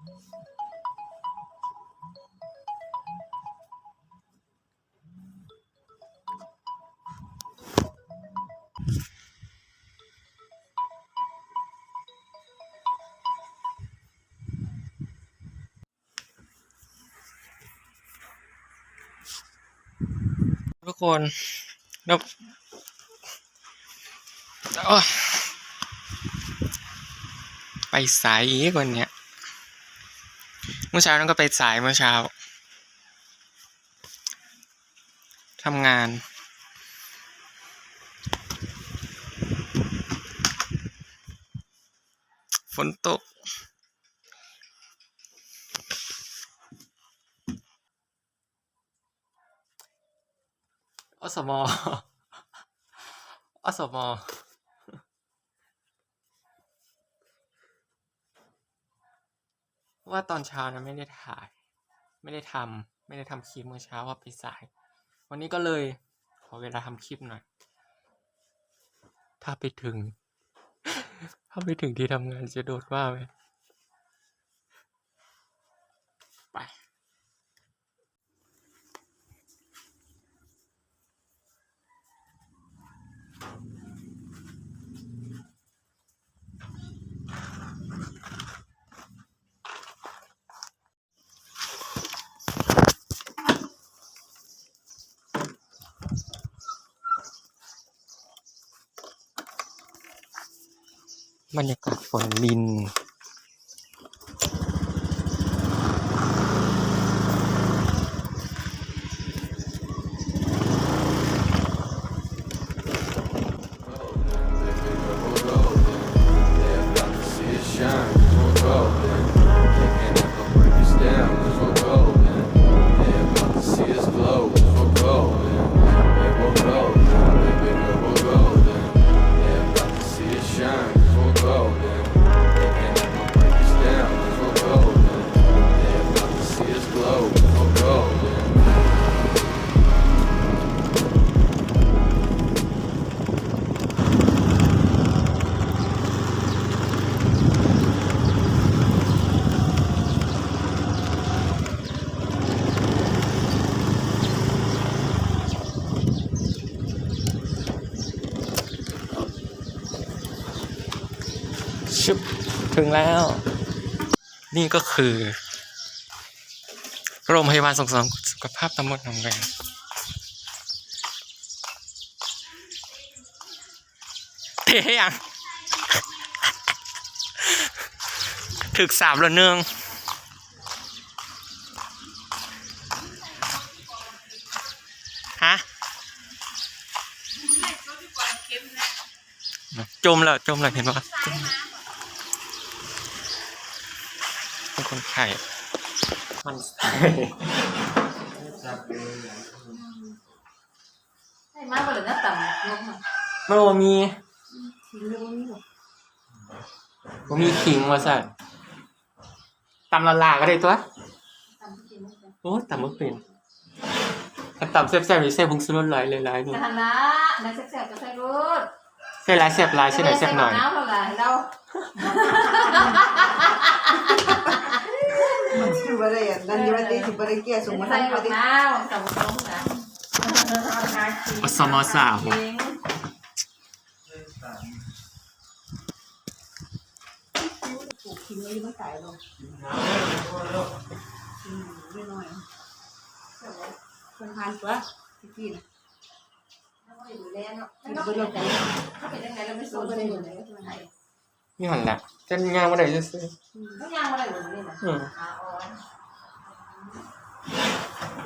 ทุกคนแล้วไปสายอีกวันเนี้ย เมื่อเช้านั่นก็ไปสายเมื่อเช้าทำงาน ฝนตก อสมอสม ว่าตอนเช้านะไม่ได้ถ่าย ไม่ได้ทำไม่ได้ทำคลิปเมื่อเช้าว่าไปสาย วันนี้ก็เลยขอเวลาทำคลิปหน่อย ถ้าไปถึง ถ้าไปถึงที่ทำงานจะโดดว่าไหมไป บรรยากาศฝนลิน ชึบถึงแล้ว นี่ก็คือโรงพยาบาลส่งเสริมสุขภาพตำบลหนองแวงเทยังถึกสามแล้วเนืองฮะจมแล้ว จมแล้วเห็นปะจมเป็น คนไข่มันใช่มากกว่เลยนะต่ำลงมามันบ่มีทีเรื่องนี้หรอบ่มีขิงมาสั่นตำละลาก็ได้ตัวต่ำที่กินไม่ได้โอ้ตำบ่เป็นถ้าตำแซ่บๆนี่ใส่ผงชูรสหลายหลายๆนี่นะฮะนะนักแซ่บๆก็ใส่รถใส่หลายแซ่บหลายใส่หลายแซ่บหน่อยน้ำเท่าไรเรา บ่ได้อันนั้นอยู่ว่าติสิบ่ได้แก้ส่งมาใส่ทางบัว่ากติน้าวใส่บักน้องนะอสมสาวจริงถูกทิ้งไว้มันตายลงอืมไม่น้อยคนทานตัวที่กินเราไม่ดูแลเนาะเราเป็นยังไงเขาเป็นยังไงเราไม่สนใจอยู่ ไหนก็ทำไมนี่หั่นล่ะจะย่างบ่ได้ซื่อทุกอย่างอะไรหมดเลยนะๆอืมอ่าอ๋อ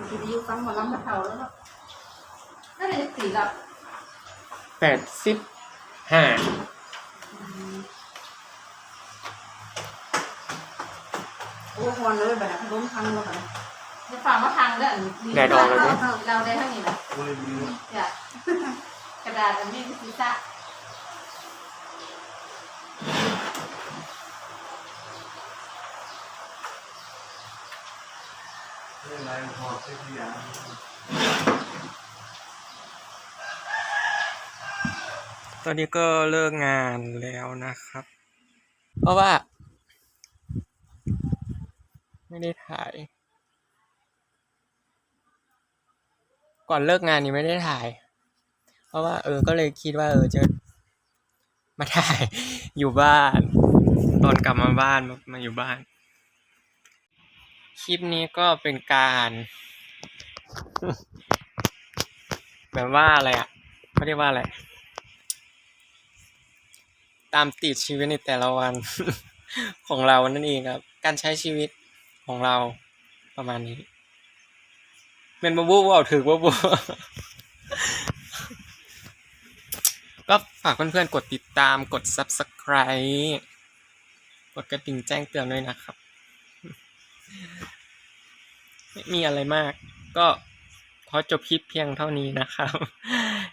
คือที่อยู่ฟังหมอลำมาเท่าแล้วเนาะนั่นเป็นสีแบบ85โอ้ฮอนเลยบัดนั้นล้มพังแล้วบัดนั้นจะฝากมาทางด้วยเราได้เท่านี้นะจะกระดาษอันนี้คือ ศีรษะตอนนี้ก็เลิกงานแล้วนะครับ เพราะว่า ไม่ได้ถ่าย ก่อนเลิกงานนี่ไม่ได้ถ่าย เพราะว่า เออ ก็เลยคิดว่า เออจะ มาถ่าย อยู่บ้าน ตอนกลับมาบ้านมามาอยู่บ้าน คลิปนี้ก็เป็นการ แบบว่าอะไรอะเขาเรียกว่าอะไร ตามติดชีวิตในแต่ละวัน ของเรานั่นเองครับ การใช้ชีวิตของเราประมาณนี้เป็นบบูว่าถือว่าบู ฝากเพื่อนๆกดติดตามกด subscribe กดกระดิ่งแจ้งเตือนด้วยนะครับ ไม่มีอะไรมาก ก็ขอจบคลิปเพียงเท่านี้นะครับ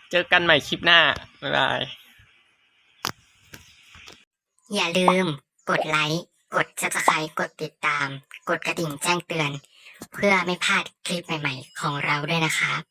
เจอกันใหม่คลิปหน้า บ๊ายบาย อย่าลืมกดไลค์ กด subscribe กดติดตาม กดกระดิ่งแจ้งเตือน เพื่อไม่พลาดคลิปใหม่ ๆ ของเราด้วยนะครับ